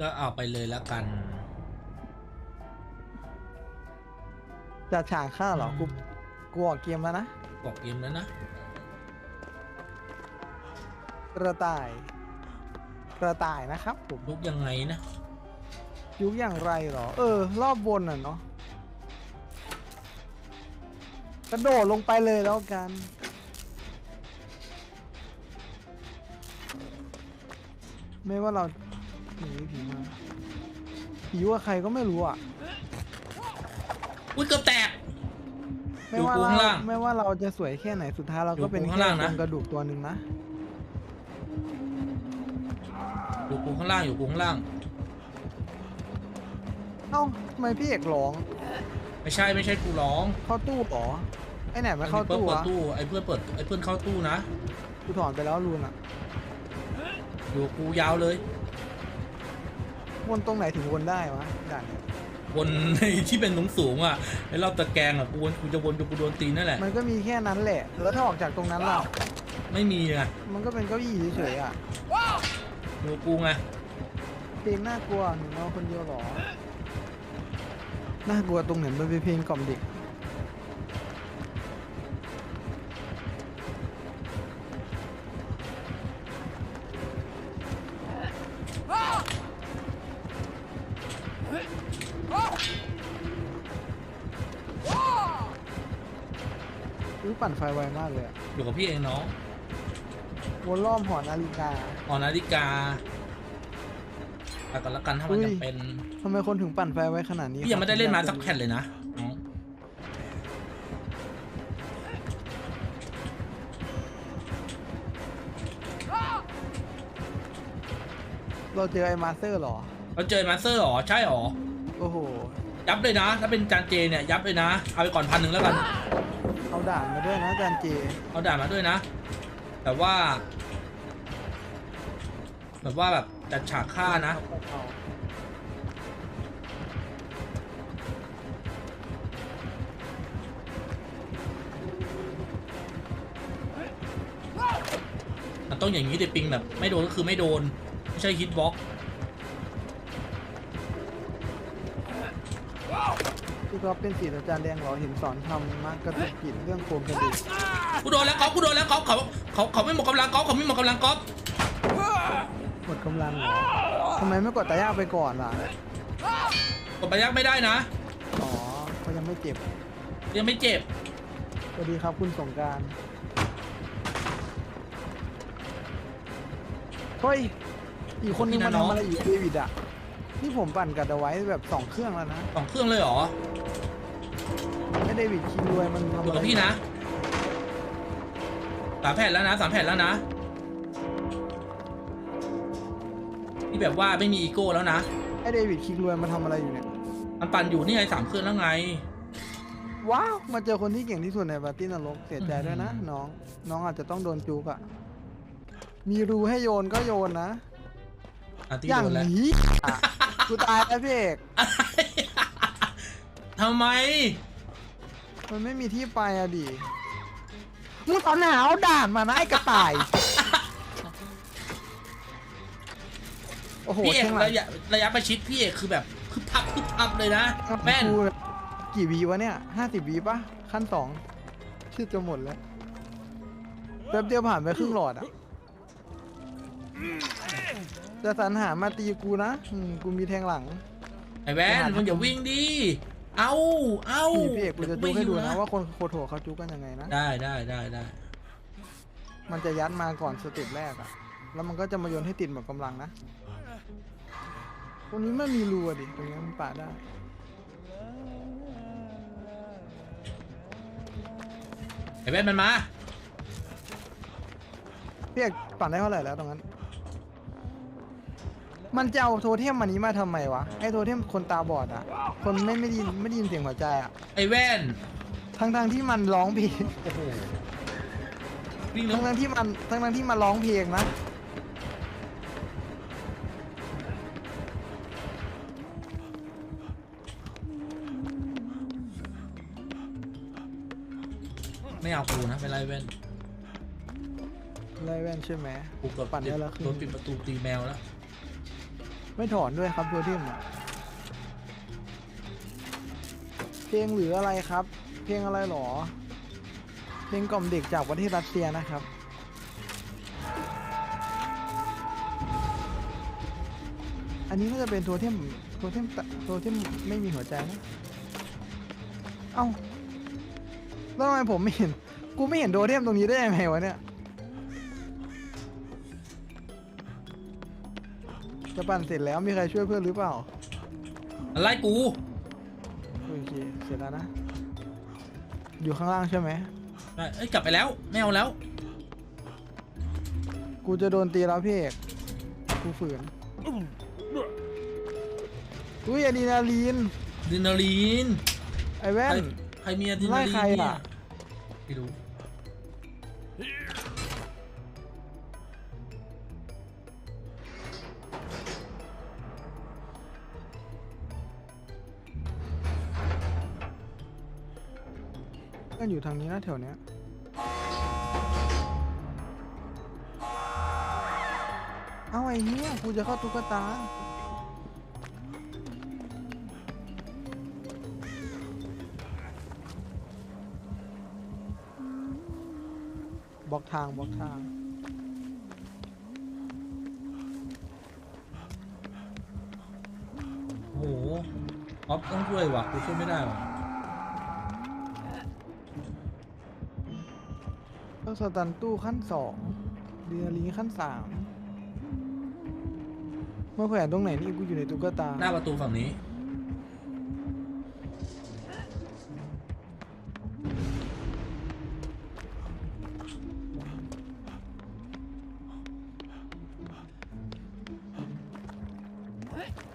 ก็เอาไปเลยแล้วกัน จะฉากฆ่าเหรอ กูกูออกเกมแล้วนะ บอกเกมแล้วนะ กระต่าย กระต่ายนะครับผม ลุกยังไงนะ ยุคอย่างไรเหรอ เออ รอบบนอะเนาะกระโดดลงไปเลยแล้วกัน ไม่ว่าเรา หนีผีมาผีว่าใครก็ไม่รู้อะ อุ้ยเกือบแตก ไม่ว่าอยู่เราข้างล่างไม่ว่าเราจะสวยแค่ไหนสุดท้ายเราอยู่ก็เป็นข้างแค่ล่างโคนะรงกระดูกตัวหนึ่งนะอยู่กูข้างล่างอยู่กูข้างล่าง เอ้าทำไมพี่เอกร้องไม่ใช่ไม่ใช่กูร้องเข้าตู้เหรอไอ้ไหนไม่เข้าเพื่อนตู้เปิดวะตู้ไอ้เพื่อนเปิดไอ้เพื่อนเข้าตู้นะ กูถอนไปแล้วลูนอะอยู่กูยาวเลย วนตรงไหนถึงวนได้วะด่านเนี่ยวนในที่เป็นสูงสูงๆอะไอ้รอบตะแกรงอะกูวนกูจะวนจนกูโดนตีนนั่นแหละมันก็มีแค่นั้นแหละ แล้วถ้าออกจากตรงนั้นล่ะไม่มีไงมันก็เป็นเก้าอี้เฉยๆอะอยู่กูไงเพลงน่ากลัวหนูนอนคนเดียวเหรอน่ากลัวตรงไหนมันเป็นเพลงกล่อมเด็ก อุ้ยปั่นไฟไวมากเลยอะอยู่กับพี่เองน้องวนรอบหอนาฬิกา ออนาฬิกาไปก่อนละกันถ้ามันอุ้ย จำเป็น ทำไมคนถึงปั่นไฟไว้ขนาดนี้พี่ยังไม่ได้เล่นมาสักคแผ่นเลยนะน้องเราเจอไอ้มาสเตอร์เหรอ เราเจอมาสเตอร์หรอ ใช่หรอ โอ้โห ยับเลยนะ ถ้าเป็นจานเจเนี่ย ยับเลยนะ เอาไปก่อนพันหนึ่งแล้วกันเอา ด่านมาด้วยนะอาจารย์เจเอาด่ามาด้วยนะแต่ว่า แบบว่าแบบจัดฉากฆ่านะ มันต้องอย่างนี้ดิปิงแบบไม่โดนก็คือไม่โดน ไม่ใช่ฮิตบ็อก พี่ก็เป็นศิษย์อาจารย์แดงเหรอเห็นสอนทำมากกระตุกจิตเรื่องโครงกระดูกกูโดนแล้วก๊อฟกูโดนแล้วก๊อฟเขาเขาเขาไม่หมดกำลังก๊อฟเขาไม่หมดกำลังก๊อฟหมดกำลังเหรอทำไมไม่กดตายากไปก่อนล่ะกดไปยักไม่ได้นะอ๋อเขายังไม่เจ็บยังไม่เจ็บสวัสดีครับคุณสงการเฮ้ยอีกคนนึงมานทำอะไรอยู่เดวิดอะนี่ผมปั่นกับเอาไว้แบบสองเครื่องแล้วนะสองเครื่องเลยเหรอ เดวิดคิงรวยมันทำอยู่อะไรกับพี่นะสามแผ่นแล้วนะสามแผ่นแล้วนะนี่แบบว่าไม่มีอีโก้แล้วนะ ไอเดวิดคิงรวยมันทำอะไรอยู่เนี่ย มันปั่นอยู่นี่ไงสามเครื่องแล้วไง ว้าวมาเจอคนที่เก่งที่สุดในปาร์ตี้นรกเสียใจด้วยนะน้อง น้องอาจจะต้องโดนจุกอะมีรูให้โยนก็โยนนะอะที่อย่างโดนแล้ว นี้อะกูตายแล้วพี่เอกทำไม มันไม่มีที่ไปอะดิมึงตอนหนาวด่านมานะไอ้กระต่าย โอ้โหพี่เอกชียงใหม่ระยะระยะประชิดพี่เอกคือแบบพึบพับพึบพับเลยนะ แม่น กูกี่วีวะเนี่ยห้าสิบวีปะขั้นสองชื่อจะหมดแล้วแป๊บเดียวผ่านไปครึ่งหลอดอะจะสรรหามาตีกูนะอืมกูมีแทงหลัง ไอ้แวนมึงอย่าวิ่งดิ เอาเอาพี่พี่เอกกูจะจุกให้ดูนะไม่ว่าคนโคโถเขาจุกกันยังไงนะ ได้ได้ได้ได้มันจะยัดมาก่อนสเต็ปแรกอะแล้วมันก็จะมาโยนให้ติดหมดกำลังนะตรงนี้ไม่มีรูอะดิ ตรงนี้มันปาดได้ ไอ้แวนมันมา พี่เอกปั่นได้เท่าไหร่แล้วตรงนั้น มันจะเอาโทเทมอันนี้มาทำไมวะไอ้โทเทมคนตาบอดอะคนไม่ไม่ได้ยินไม่ได้ยินเสียงหัวใจอะไอ้แวนทั้งทางๆที่มันร้องเพลงโอ้โหวิ่งแล้ทั้วงทางๆที่มันทั้งทางๆที่มันร้องเพลงนะไม่เอากูนะเป็นไรแวนไรแว่นใช่ไหม กูเกือบปั่นได้แล้วครึ่ง โดนปิดประตูตีแมวแล้ว ไม่ถอนด้วยครับตัวที่มเพลงหรืออะไรครับ เพลงอะไรหรอ เพลงกล่อมเด็กจากประเทศรัสเซียนะครับ อันนี้น่าจะเป็นโทเทมโทเทมตะโทเทมไม่มีหัวใจนะ เอ้าแล้วทำไมผมไม่เห็น กูไม่เห็นโทเทมตรงนี้ได้ยังไงวะเนี่ย จะปั่นเสร็จแล้วมีใครช่วยเพื่อนหรือเปล่าอะไรกู โอเคเสร็จแล้วนะ อยู่ข้างล่างใช่ไหมเอ้ยกลับไปแล้วไม่เอาแล้ว กูจะโดนตีแล้วพี่เอกกูฝืนอุ้ยอะดรีนาลีนดินาลีนไอแว่ใครนใครมีอะดรีนาไล่ลีนใครเนี่อะยไม่รู้ ก็อยู่ทางนี้นะแถวเนี้ยเอาไอ้เนี้ยกูจะเข้าตุ๊กตาบล็อกทางบล็อกทางโอ้โหออฟต้องช่วยว่ะกูช่วยไม่ได้ว่ะ ต้องสตันตู้ขั้นสองเดียรีขั้นสามเมื่อแขวนตรงไหนนี่กูอยู่ในตุ๊กตา หน้าประตูฝั่งนี้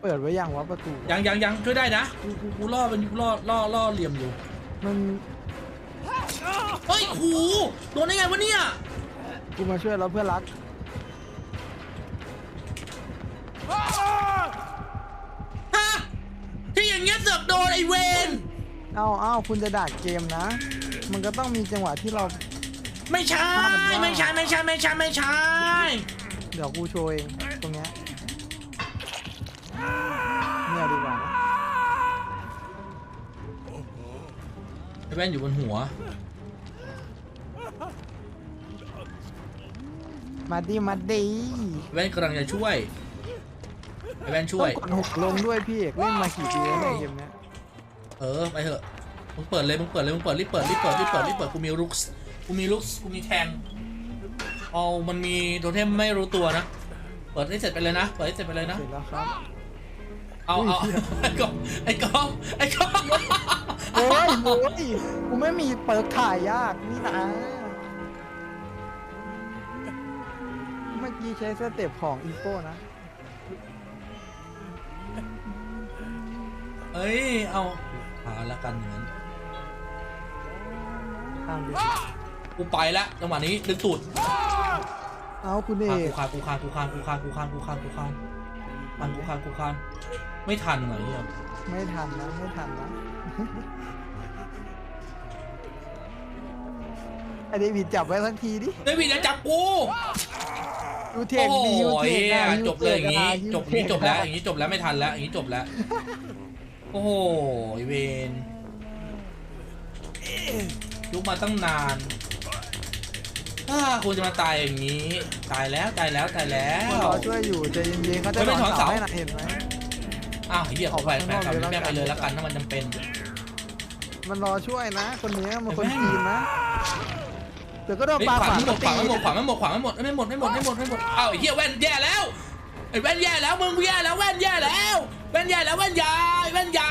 เปิดไว้ยังวะประตู ยังยังยังช่วยได้นะ กูกูกูล่อมันอยู่ล่อล่อล่อเหลี่ยมอยู่ มัน เฮ้ยโหโดนได้ไงวะเนี่ยกูมาช่วยแล้วเพื่อนรัก ฮะที่อย่างเงี้ยเสือกโดนไอเวนเอ้าเอ้าคุณจะด่าเกมนะ มันก็ต้องมีจังหวะที่เรา ไม่ใช่ไม่ใช่ไม่ใช่ไม่ใช่ไม่ใช่เดี๋ยวกูโชว์เองตรงเนี้ยเนี่ยดีกว่านะไอแว่นอยู่บนหัว มาดีมาดีไอแว่นกำลังจะช่วยไอแว่นช่วย ต้องกดหกลงด้วยพี่เอกเล่นมากี่ปีแล้วเนี่ยเกมเนี้ยเออไปเถอะมึงเปิดเลยมึงเปิดเลยมึงเปิดรีบเปิดรีบเปิดรีบเปิดรีบเปิดกูมีลุกส์กูมีลุกส์กูมีแทงเอามันมีโทเทมไม่รู้ตัวนะ เปิดให้เสร็จไปเลยนะ เปิดให้เสร็จไปเลยนะ เสร็จแล้วครับ เอาเอาอุ้ยไอ้กองไอ้กองไอ้กองโอ้ยโอ้ยกูไม่มีเปิดถ่ายยากนี่นะ กี้ใช้สเต็ปของอินโป้นะ เอ้ย เอาหาละกันเหมือนั้าวดิกูไปแล้วจังหวะนี้ดึงสุดเอาคุณเอคกูกคานกูคานกูคานกูคานกูคานกูคานกูคานคานกูคานกูคานไม่ทันเหรอเนี่ยไม่ทันนะไม่ทันนะไอเดวิดจับไว้ทันทีดิ เดวิดจะจับกู ยูเทโอ้คโหดียูเทคเหี้ยอะจบเลยอย่างนี้นี้จบอย่างนี้จบแล้ว อย่างนี้จบแล้วไม่ทันแล้ว อย่างนี้จบแล้ว โอ้โหไอ้เวนลุกมาตั้งนานถ้าคุณจะมาตายอย่างนี้ ตายแล้วตายแล้วตายแล้มันวรอช่วยอยู่ใจเย็นๆเขาจะไม่ถอนเสา ให้นะเห็นไหม อ้าวเหี้ยขอไปออกแฟไปนข้างนอกคลับเลยแล้วกันแม่ไปเลยแล้วกันถ้ามันจำเป็น มันรอช่วยนะ คนนี้มันไอ้คนแม่งจีนนะ เดี๋ยวก็โดนเฮ้ยปลาขวาขวานไม่หมดขวาไม่หมดตีขวาไม่หมดขวาไม่หมดขวาไม่หมดไม่หมดไม่หมดไม่หมดอ้าวไอ้เหี้ยแว่นแย่แล้วไอ้แว่นแย่แล้วมึงแย่แล้วแว่นแย่แล้วแว่นแย่แล้วแว่นยาไอ้แว่นยา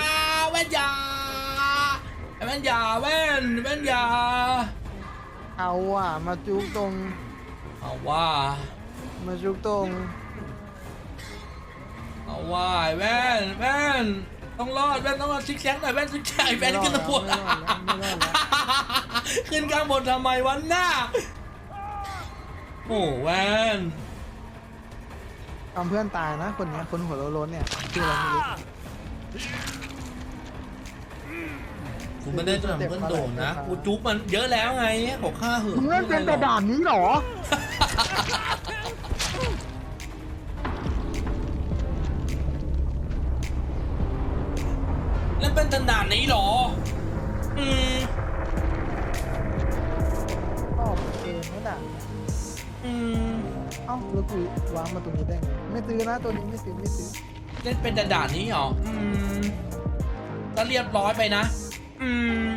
แว่นยาไอ้แว่นยาแว่นแว่นยาเอาอะมาจุกตรงเอาว่ามาจุกตรงเอาว่าไอ้แว่นแว่นต้องรอดแว่นต้องรอดซิกแซกหน่อยแว่นซิกแซกไอ้แว่นขึ้นตะพวไม่รอด ขึ้นข้างบนทำไมวันหน้า โอ้แวนทำเพื่อนตายนะคนนี้คนหัวโล้นเนี่ยชื่ออะไรไมคุณไม่ได้ทำเพื่อนโดนนะกูจุ๊บมันเยอะแล้วไงหกห้าเหื่นมึงเล่นเป็นแต่ด่านนี้หรอ เล่นเป็นแต่ด่านนี้หรอ อืม เกมนั่นน่ะ อืมเอ้าแล้วกูวางมาตรงนี้ได้ไง ไม่ซื้อนะตัวนี้ไม่ซื้อไม่ซื้อ เล่นเป็นด่านๆนี้เหรอ อืมก็เรียบร้อยไปนะ อืม